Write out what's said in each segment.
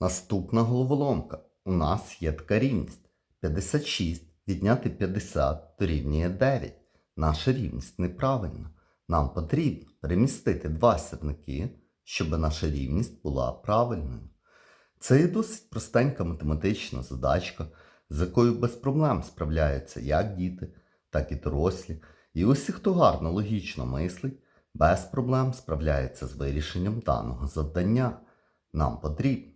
Наступна головоломка. У нас є така рівність. 56 відняти 50 дорівнює 9. Наша рівність неправильна. Нам потрібно перемістити два сірники, щоб наша рівність була правильною. Це є досить простенька математична задачка, з якою без проблем справляються як діти, так і дорослі. І усі, хто гарно логічно мислить, без проблем справляється з вирішенням даного завдання. Нам потрібно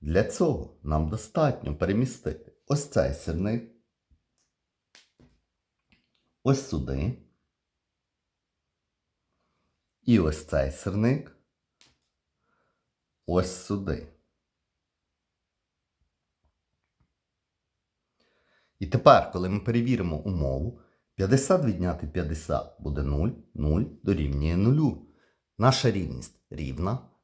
Для цього нам достатньо перемістити ось цей сірник, ось сюди, і ось цей сірник, ось сюди. І тепер, коли ми перевіримо умову, 50 відняти 50 буде 0, 0 дорівнює 0. Наша рівність рівна,